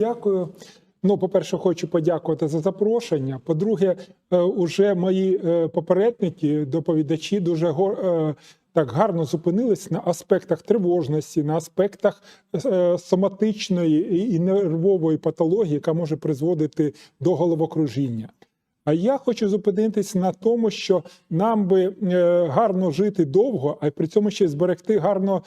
Дякую. Ну, по-перше, хочу подякувати за запрошення. По-друге, е, уже мої е, попередники, доповідачі, дуже е, так гарно зупинились на аспектах тривожності, на аспектах соматичної і- нервової патології, яка може призводити до головокружіння. А я хочу зупинитись на тому, що нам би гарно жити довго, а при цьому ще зберегти гарно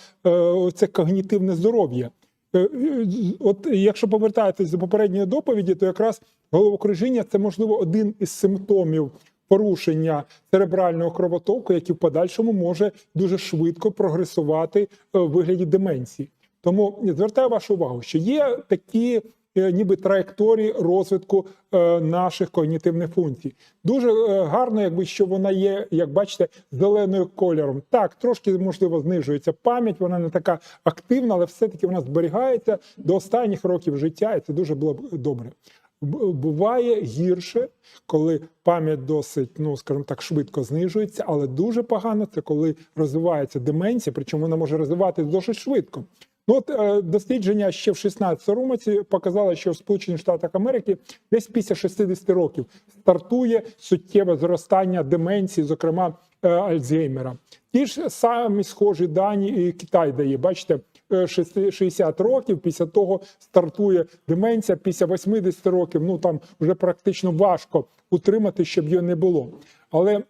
це когнітивне здоров'я. Е, е, От якщо повертаєтесь до попередньої доповіді, то якраз головокружіння це можливо один із симптомів порушення церебрального кровотоку, який в подальшому може дуже швидко прогресувати е, в вигляді деменції. Тому звертаю вашу увагу, що є такі. Е, Ніби траєкторії розвитку е, наших когнітивних функцій. Дуже е, гарно, якби що вона є, як бачите, зеленою кольором. Так, трошки можливо знижується пам'ять, вона не така активна, але все-таки вона зберігається до останніх років життя, і це дуже було б добре. Буває гірше, коли пам'ять досить, ну скажімо так, швидко знижується, але дуже погано це коли розвивається деменція, причому вона може розвиватися досить швидко. Ну, от е, дослідження ще в 16 році показало, що в Сполучених Штатах Америки десь після 60 років стартує суттєве зростання деменції, зокрема е, Альцгеймера. Ті ж самі схожі дані і Китай дає. Бачите, е, 60 років після того стартує деменція, після 80 років. Ну там вже практично важко утримати, щоб її не було. Але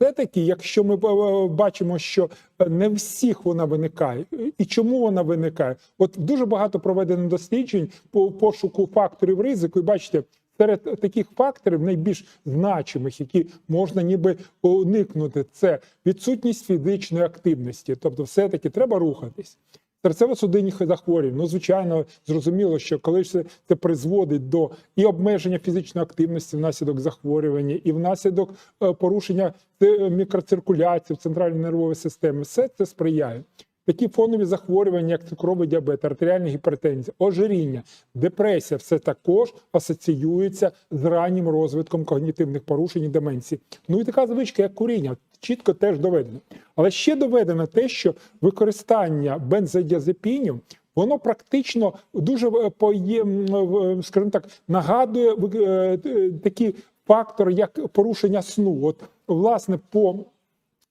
все-таки, якщо ми е, бачимо, що не всіх вона виникає, і чому вона виникає? От дуже багато проведено досліджень по пошуку факторів ризику, і бачите. Серед таких факторів найбільш значимих, які можна ніби уникнути, це відсутність фізичної активності. Тобто, все-таки треба рухатись. Серцево-судинних захворювань. Ну, звичайно, зрозуміло, що коли це, це призводить до і обмеження фізичної активності внаслідок захворювання, і внаслідок е, порушення е, мікроциркуляції в центральній нервовій системі, все це сприяє. Такі фонові захворювання, як цукровий діабет, артеріальна гіпертензія, ожиріння, депресія, все також асоціюється з раннім розвитком когнітивних порушень і деменції. Ну і така звичка, як куріння, чітко теж доведено. Але ще доведено те, що використання бензодіазепінів Воно практично дуже е, м, е, скажімо так, нагадує е, е, такий як порушення сну. От, власне, по Е,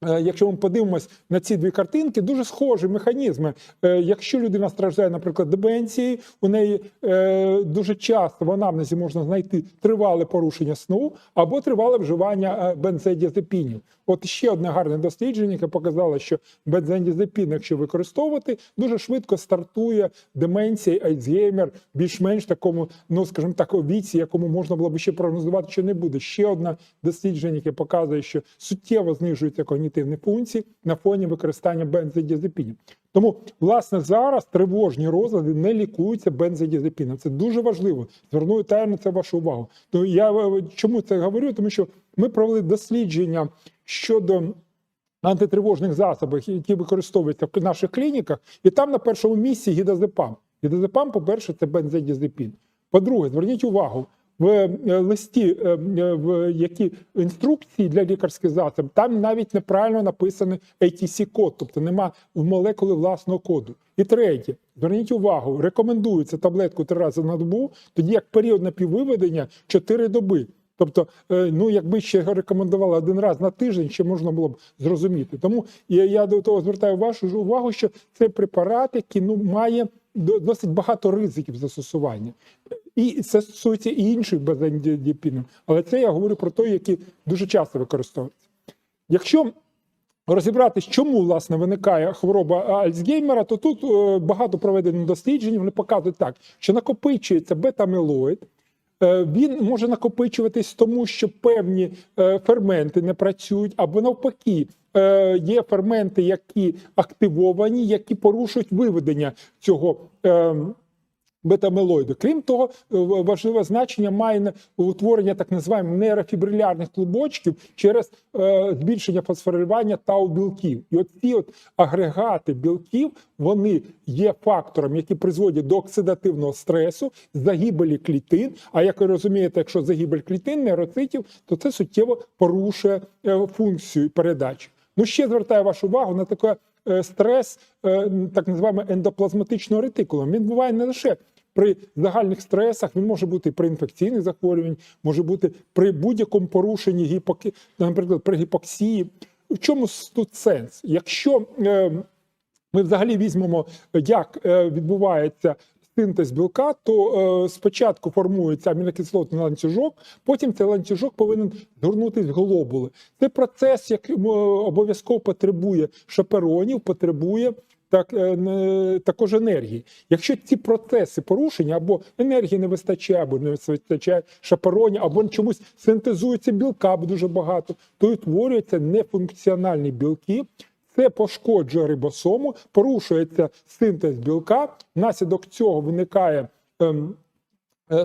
Якщо ми подивимось на ці дві картинки, дуже схожі механізми. Е, Якщо людина страждає, наприклад, деменцією, у неї е, дуже часто в анамнезі можна знайти тривале порушення сну або тривале вживання е, бензодіазепінів. От ще одне гарне дослідження, яке показало, що бензодіазепін, якщо використовувати, дуже швидко стартує деменція, Альцгеймер, більш-менш такому, ну скажімо так, віці, якому можна було б ще прогнозувати, що не буде. Ще одне дослідження, яке показує, що суттєво знижується знижуються когнітивні функції на фоні використання бензодіазепінів. Тому, власне, зараз тривожні розлади не лікуються бензодіазепіном. Це дуже важливо. Зверну та на це вашу увагу. То я е, чому це говорю? Тому що ми провели дослідження щодо антитривожних засобів, які використовуються в наших клініках, і там на першому місці гідозепам. Гідозепам, по-перше, це бензодіазепін. По-друге, зверніть увагу. В е, листі, е, е, в які інструкції для лікарських засобів, там навіть неправильно написаний ATC-код, тобто нема в молекули власного коду. І третє, зверніть увагу, рекомендується таблетку три рази на добу, тоді як період напіввиведення 4 доби. Тобто, ну якби ще рекомендували один раз на тиждень, ще можна було б зрозуміти. Тому я, я до того звертаю вашу увагу, що це препарат, який ну має досить багато ризиків застосування. І це стосується і інших бензодіазепінів. Але це я говорю про той, який дуже часто використовується. Якщо розібратись, чому власне виникає хвороба Альцгеймера, то тут е, багато проведено досліджень. Вони показують так, що накопичується бета-амілоїд, Е, Він може накопичуватись тому, що певні е, ферменти не працюють, або навпаки, є ферменти, які активовані, які порушують виведення цього. Бета-амилоїду. Крім того, е, важливе значення має утворення так називаємо нейрофібрилярних клубочків через е, збільшення фосфорилювання тау білків. І от ці от агрегати білків вони є фактором, які призводять до оксидативного стресу, загибелі клітин. А як ви розумієте, якщо загибель клітин, нейроцитів, то це суттєво порушує е, функцію передачі. Ну ще звертаю вашу увагу на таке стрес, е, так називаємо ендоплазматичного ретикулу. Він буває не лише при загальних стресах, він може бути при інфекційних захворюваннях, може бути при будь-якому порушенні гіпоки, наприклад, при гіпоксії. В чому тут сенс? Якщо е, ми взагалі візьмемо, як е, відбувається синтез білка, то е, спочатку формується амінокислотний ланцюжок, потім цей ланцюжок повинен згорнутися в глобули. Це процес, який е, обов'язково потребує шаперонів, потребує. Так, е, також енергії. Якщо ці процеси порушені, або енергії не вистачає, або не вистачає шаперонів, або чомусь синтезується білка дуже багато, то утворюються нефункціональні білки, це пошкоджує рибосому, порушується синтез білка. Внаслідок цього виникає ем,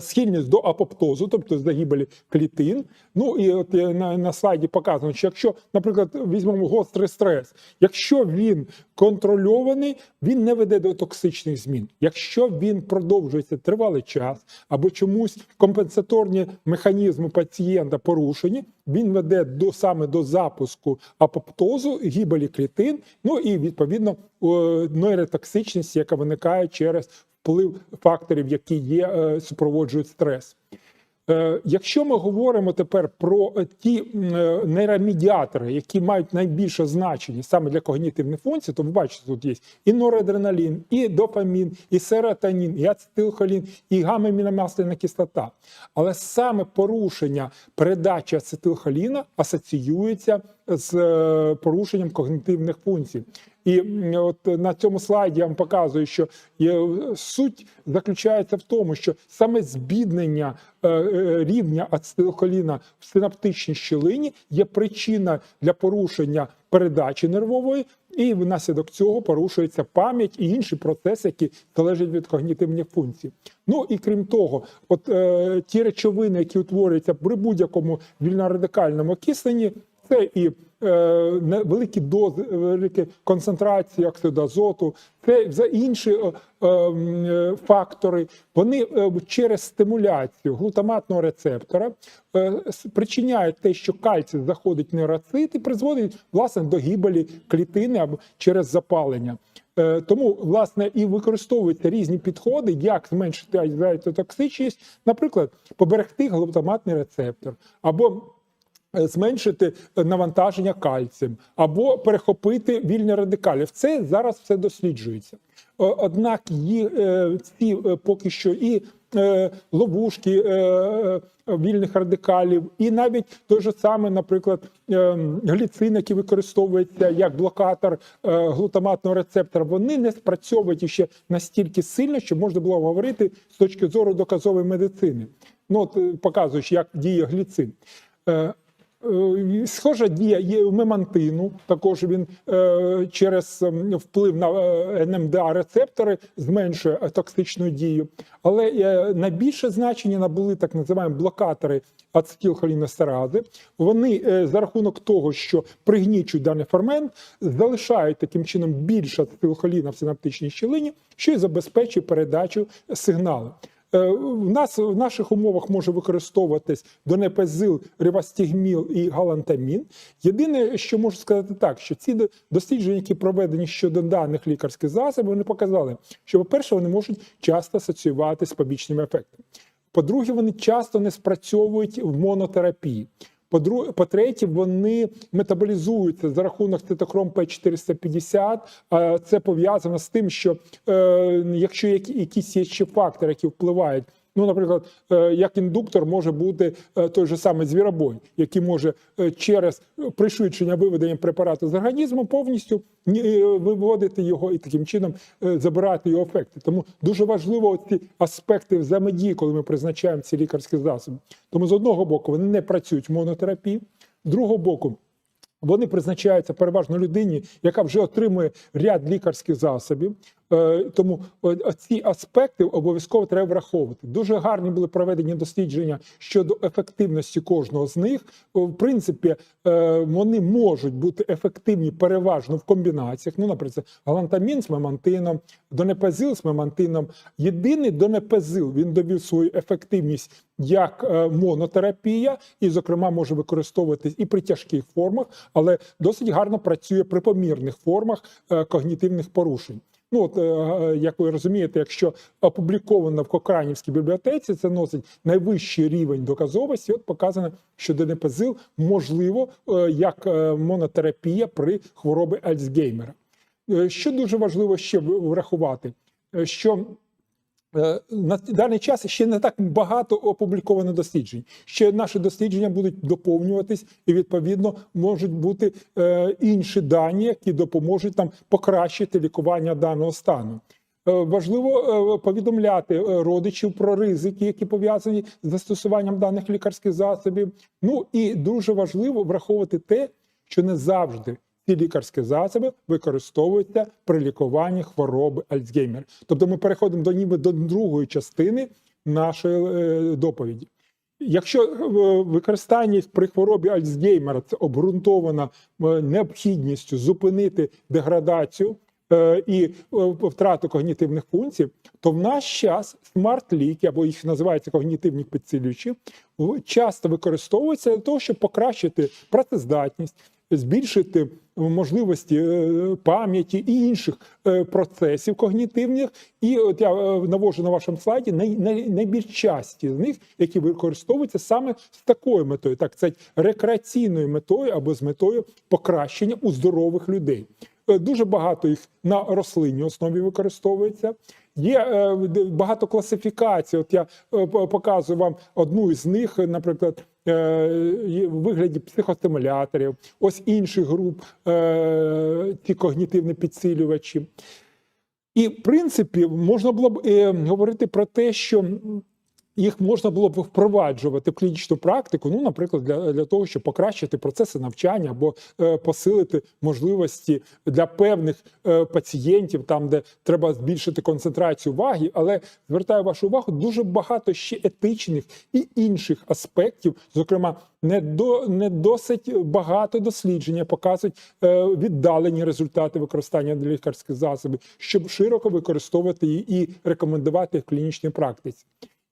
схильність до апоптозу, тобто загибелі клітин. Ну і от е, на, на слайді показано, що якщо, наприклад, візьмемо гострий стрес, якщо він контрольований, він не веде до токсичних змін. Якщо він продовжується тривалий час або чомусь компенсаторні механізми пацієнта порушені, він веде до саме до запуску апоптозу, гибелі клітин, ну і відповідно е, нейротоксичність, яка виникає через вплив факторів, які є, е, супроводжують стрес. Е, Якщо ми говоримо тепер про е, ті нейромедіатори, які мають найбільше значення саме для когнітивних функцій, то ви бачите, тут є і норадреналін, і дофамін, і серотонін, і ацетилхолін, і гамма-аміномасляна кислота. Але саме порушення передачі ацетилхоліна асоціюється з порушенням когнітивних функцій. І от на цьому слайді я вам показую, що суть заключається в тому, що саме збіднення е, е, рівня ацетилхоліна в синаптичній щілині є причина для порушення передачі нервової, і внаслідок цього порушується пам'ять і інші процеси, які залежать від когнітивних функцій. Ну і крім того, от е, ті речовини, які утворюються при будь-якому вільнорадикальному окисленні, це і е, великі дози, великі концентрації оксиду азоту, це за інші е, е, е, фактори. Вони е, через стимуляцію глутаматного рецептора е, причиняють те, що кальцій заходить в нейроцит і призводить власне до гибелі клітини або через запалення. Е, Тому власне і використовуються різні підходи, як зменшити азотоксичність, наприклад, поберегти глутаматний рецептор або е, зменшити навантаження кальцієм або перехопити вільні радикалів. Це зараз все досліджується. Однак є е, ці е, поки що і е, ловушки е, е, вільних радикалів, і навіть той же самий, наприклад, е, гліцин, який використовується як блокатор е, глутаматного рецептора, вони не спрацьовують ще настільки сильно, що можна було говорити з точки зору доказової медицини. Ну, от, е, показуючи, як діє гліцин. Е, Е, Схожа дія є у мемантину. Також він е, через ем, вплив на е, НМДА рецептори зменшує е, токсичну дію. Але е, найбільше значення набули так називаємо блокатори ацетилхолінестерази. Вони е, за рахунок того, що пригнічують даний фермент, залишають таким чином більше ацетилхоліна в синаптичній щілині, що й забезпечує передачу сигналу. Е, В нас в наших умовах може використовуватись донепезил, ривастігміл і галантамін. Єдине, що можу сказати так, що ці дослідження, які проведені щодо даних лікарських засобів, вони показали, що, по-перше, вони можуть часто асоціюватися з побічними ефектами. По-друге, вони часто не спрацьовують в монотерапії. По-третє, вони метаболізуються за рахунок цитохром П450. А це пов'язано з тим, що е, якщо які- якісь є ще фактори, які впливають. Ну, наприклад, е, як індуктор може бути е, той же самий звіробой, який може е, через пришвидшення виведення препарату з організму повністю виводити його і таким чином забирати його ефекти. Тому дуже важливо ці аспекти взаємодії, коли ми призначаємо ці лікарські засоби. Тому з одного боку вони не працюють в монотерапії, з другого боку. Вони призначаються переважно людині, яка вже отримує ряд лікарських засобів. Е, Тому ці аспекти обов'язково треба враховувати. Дуже гарні були проведені дослідження щодо ефективності кожного з них. В принципі, е, вони можуть бути ефективні переважно в комбінаціях. Ну, наприклад, галантамін з мемантином, донепезил з мемантином. Єдиний донепезил він довів свою ефективність як е, монотерапія, і, зокрема, може використовуватись і при тяжких формах, але досить гарно працює при помірних формах когнітивних порушень. Ну от е, як ви розумієте, якщо опубліковано в Кокранівській бібліотеці, це носить найвищий рівень доказовості. От показано, що денепазил можливо е, як е, монотерапія при хворобі Альцгеймера. Що дуже важливо ще врахувати, що на даний час ще не так багато опубліковано досліджень. Ще наші дослідження будуть доповнюватись, і відповідно можуть бути е, інші дані, які допоможуть нам покращити лікування даного стану. Е, Важливо е, повідомляти е, родичів про ризики, які пов'язані з застосуванням даних лікарських засобів. Ну і дуже важливо враховувати те, що не завжди ці лікарські засоби використовуються при лікуванні хвороби Альцгеймера. Тобто ми переходимо до ніби до другої частини нашої е, доповіді. Якщо е, використання при хворобі Альцгеймера це обґрунтовано е, необхідністю зупинити деградацію і втрату когнітивних функцій, то в наш час смарт-ліки, або їх називаються когнітивні підсилювачі, часто використовуються для того, щоб покращити працездатність, збільшити можливості е, пам'яті і інших е, процесів когнітивних. І от я е, навожу на вашому слайді най, най, найбільш часті з них, які використовуються саме з такою метою, так сказати, рекреаційною метою або з метою покращення у здорових людей. Дуже багато їх на рослинній основі використовується. Є багато класифікацій. От я показую вам одну із них, наприклад, в вигляді психостимуляторів, ось інших груп, е, ті когнітивні підсилювачі. І в принципі можна було б е, говорити про те, що їх можна було б впроваджувати в клінічну практику, ну, наприклад, для, для того, щоб покращити процеси навчання або е, посилити можливості для певних е, пацієнтів, там де треба збільшити концентрацію уваги. Але звертаю вашу увагу, дуже багато ще етичних і інших аспектів, зокрема, не до не досить багато дослідження показують е, віддалені результати використання лікарських засобів, щоб широко використовувати її і рекомендувати в клінічній практиці.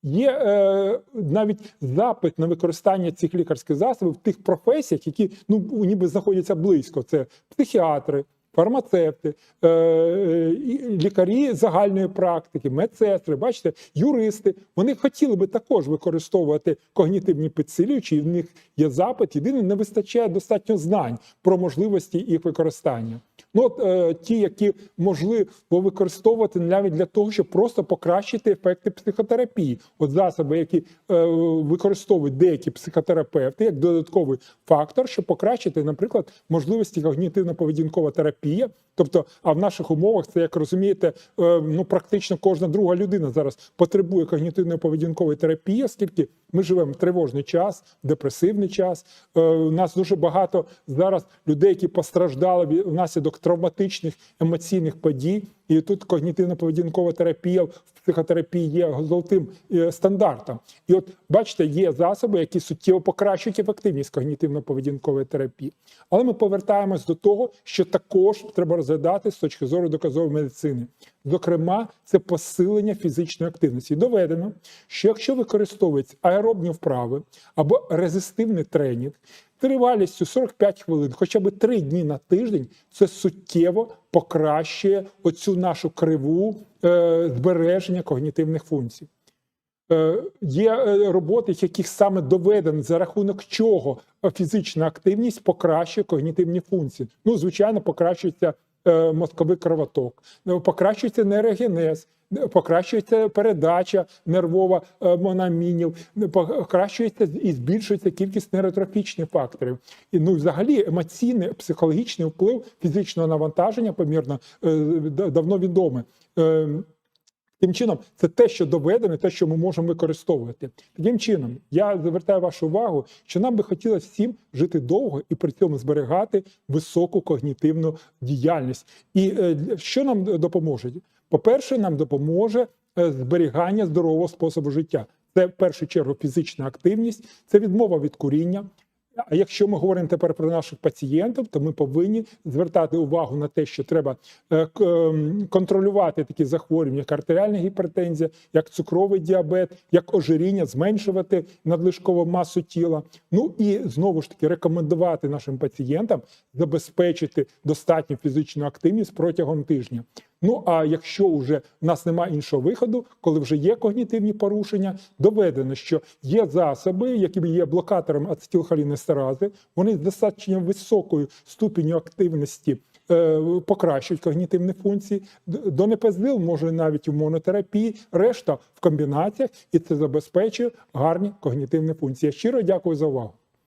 Є е, навіть запит на використання цих лікарських засобів в тих професіях, які ну ніби знаходяться близько. Це психіатри, фармацевти, е, лікарі загальної практики, медсестри, бачите, юристи. Вони хотіли би також використовувати когнітивні підсилювачі, і в них є запит. Єдине, не вистачає достатньо знань про можливості їх використання. Ну, от, е, ті, які можливо використовувати навіть для того, щоб просто покращити ефекти психотерапії. От засоби, які е, використовують деякі психотерапевти як додатковий фактор, щоб покращити, наприклад, можливості когнітивно-поведінкова терапія. Тобто, а в наших умовах це, як розумієте, е, ну практично кожна друга людина зараз потребує когнітивно-поведінкової терапії, оскільки ми живемо в тривожний час, депресивний час. Е, У нас дуже багато зараз людей, які постраждали внаслідок травматичних емоційних подій. І тут когнітивно-поведінкова терапія в психотерапії є золотим е, стандартом. І от бачите, є засоби, які суттєво покращують ефективність когнітивно-поведінкової терапії. Але ми повертаємось до того, що також треба розглядати з точки зору доказової медицини. Зокрема, це посилення фізичної активності. Доведено, що якщо використовуються аеробні вправи або резистивний тренінг, тривалістю 45 хвилин, хоча б 3 дні на тиждень, це суттєво покращує оцю нашу криву е, збереження когнітивних функцій. Е, Є е, роботи, яких саме доведено, за рахунок чого фізична активність покращує когнітивні функції. Ну, звичайно, покращується мозковий кровоток, е, покращується нейрогенез, е, покращується передача нервова мономінів, е, покращується і збільшується кількість нейротрофічних факторів. І ну, взагалі емоційний психологічний вплив фізичного навантаження помірно е, давно відомий. Тим чином, це те, що доведено, те, що ми можемо використовувати. Таким чином, я звертаю вашу увагу, що нам би хотілося всім жити довго і при цьому зберігати високу когнітивну діяльність. І е, що нам допоможе? По-перше, нам допоможе е, зберігання здорового способу життя. Це в першу чергу фізична активність, це відмова від куріння. А якщо ми говоримо тепер про наших пацієнтів, то ми повинні звертати увагу на те, що треба е, ем, контролювати такі захворювання, як артеріальна гіпертензія, як цукровий діабет, як ожиріння, зменшувати надлишкову масу тіла. Ну і знову ж таки рекомендувати нашим пацієнтам забезпечити достатню фізичну активність протягом тижня. Ну а якщо вже в нас немає іншого виходу, коли вже є когнітивні порушення, доведено, що є засоби, які є блокатором ацетилхолінестерази, вони з достатньо високою ступеню активності е, покращують когнітивні функції. Д- Донепездил може навіть у монотерапії, решта в комбінаціях, і це забезпечує гарні когнітивні функції. Я щиро дякую за увагу.